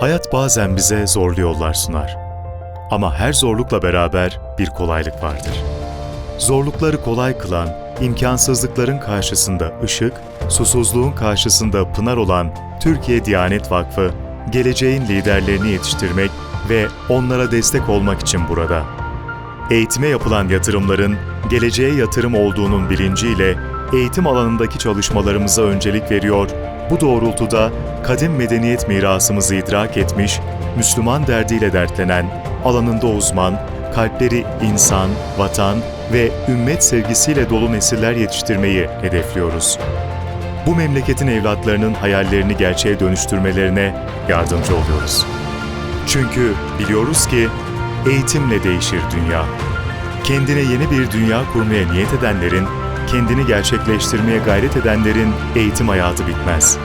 Hayat bazen bize zorlu yollar sunar. Ama her zorlukla beraber bir kolaylık vardır. Zorlukları kolay kılan, imkansızlıkların karşısında ışık, susuzluğun karşısında pınar olan Türkiye Diyanet Vakfı, geleceğin liderlerini yetiştirmek ve onlara destek olmak için burada. Eğitime yapılan yatırımların geleceğe yatırım olduğunun bilinciyle eğitim alanındaki çalışmalarımıza öncelik veriyor, bu doğrultuda kadim medeniyet mirasımızı idrak etmiş, Müslüman derdiyle dertlenen, alanında uzman, kalpleri insan, vatan ve ümmet sevgisiyle dolu nesiller yetiştirmeyi hedefliyoruz. Bu memleketin evlatlarının hayallerini gerçeğe dönüştürmelerine yardımcı oluyoruz. Çünkü biliyoruz ki eğitimle değişir dünya. Kendine yeni bir dünya kurmaya niyet edenlerin, kendini gerçekleştirmeye gayret edenlerin eğitim hayatı bitmez.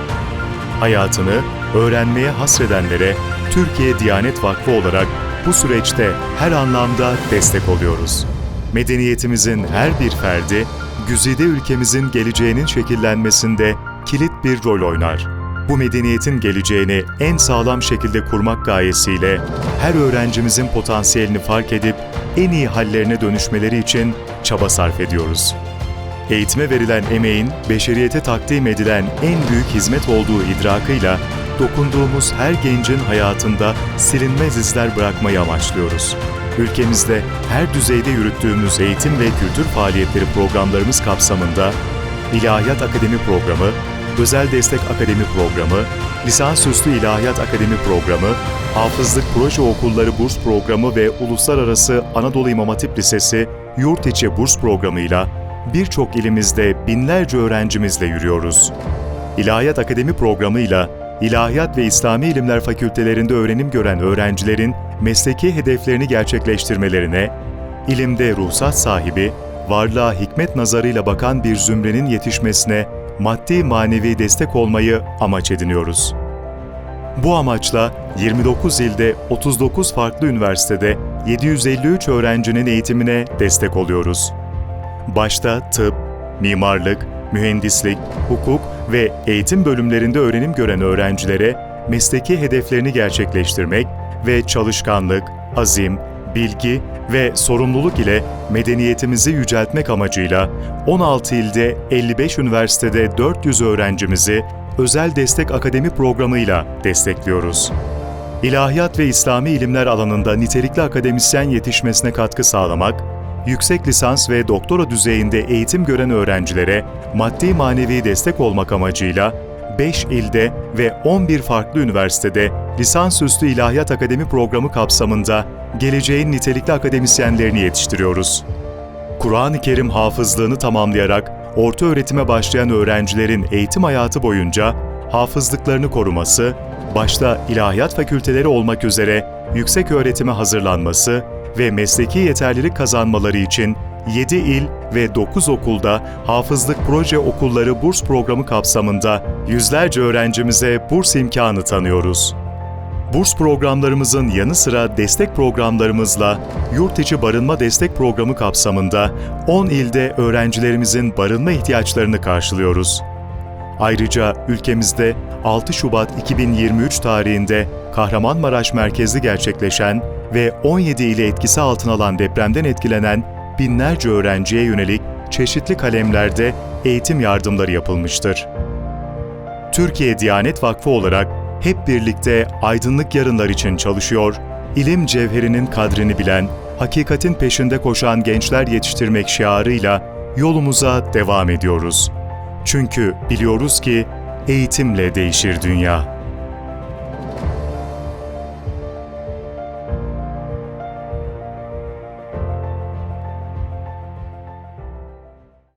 Hayatını öğrenmeye hasredenlere Türkiye Diyanet Vakfı olarak bu süreçte her anlamda destek oluyoruz. Medeniyetimizin her bir ferdi, güzide ülkemizin geleceğinin şekillenmesinde kilit bir rol oynar. Bu medeniyetin geleceğini en sağlam şekilde kurmak gayesiyle her öğrencimizin potansiyelini fark edip en iyi hallerine dönüşmeleri için çaba sarf ediyoruz. Eğitime verilen emeğin beşeriyete takdim edilen en büyük hizmet olduğu idrakıyla dokunduğumuz her gencin hayatında silinmez izler bırakmayı amaçlıyoruz. Ülkemizde her düzeyde yürüttüğümüz eğitim ve kültür faaliyetleri programlarımız kapsamında İlahiyat Akademi Programı, Özel Destek Akademi Programı, Lisansüstü İlahiyat Akademi Programı, Hafızlık Proje Okulları Burs Programı ve Uluslararası Anadolu İmam Hatip Lisesi Yurt İçi Burs Programı'yla birçok ilimizde binlerce öğrencimizle yürüyoruz. İlahiyat Akademi Programı'yla İlahiyat ve İslami İlimler Fakültelerinde öğrenim gören öğrencilerin mesleki hedeflerini gerçekleştirmelerine, ilimde ruhsat sahibi, varlığa hikmet nazarıyla bakan bir zümrenin yetişmesine maddi manevi destek olmayı amaç ediniyoruz. Bu amaçla 29 ilde 39 farklı üniversitede 753 öğrencinin eğitimine destek oluyoruz. Başta tıp, mimarlık, mühendislik, hukuk ve eğitim bölümlerinde öğrenim gören öğrencilere mesleki hedeflerini gerçekleştirmek ve çalışkanlık, azim, bilgi ve sorumluluk ile medeniyetimizi yüceltmek amacıyla 16 ilde 55 üniversitede 400 öğrencimizi özel destek akademi programıyla destekliyoruz. İlahiyat ve İslami ilimler alanında nitelikli akademisyen yetişmesine katkı sağlamak, yüksek lisans ve doktora düzeyinde eğitim gören öğrencilere maddi manevi destek olmak amacıyla 5 ilde ve 11 farklı üniversitede lisansüstü ilahiyat akademi programı kapsamında geleceğin nitelikli akademisyenlerini yetiştiriyoruz. Kur'an-ı Kerim hafızlığını tamamlayarak orta öğretime başlayan öğrencilerin eğitim hayatı boyunca hafızlıklarını koruması, başta ilahiyat fakülteleri olmak üzere yüksek öğretime hazırlanması ve mesleki yeterlilik kazanmaları için 7 il ve 9 okulda hafızlık proje okulları burs programı kapsamında yüzlerce öğrencimize burs imkanı tanıyoruz. Burs programlarımızın yanı sıra destek programlarımızla yurt içi barınma destek programı kapsamında 10 ilde öğrencilerimizin barınma ihtiyaçlarını karşılıyoruz. Ayrıca ülkemizde 6 Şubat 2023 tarihinde Kahramanmaraş merkezli gerçekleşen ve 17 ile etkisi altına alan depremden etkilenen binlerce öğrenciye yönelik çeşitli kalemlerde eğitim yardımları yapılmıştır. Türkiye Diyanet Vakfı olarak hep birlikte aydınlık yarınlar için çalışıyor, ilim cevherinin kadrini bilen, hakikatin peşinde koşan gençler yetiştirmek şiarıyla yolumuza devam ediyoruz. Çünkü biliyoruz ki eğitimle değişir dünya.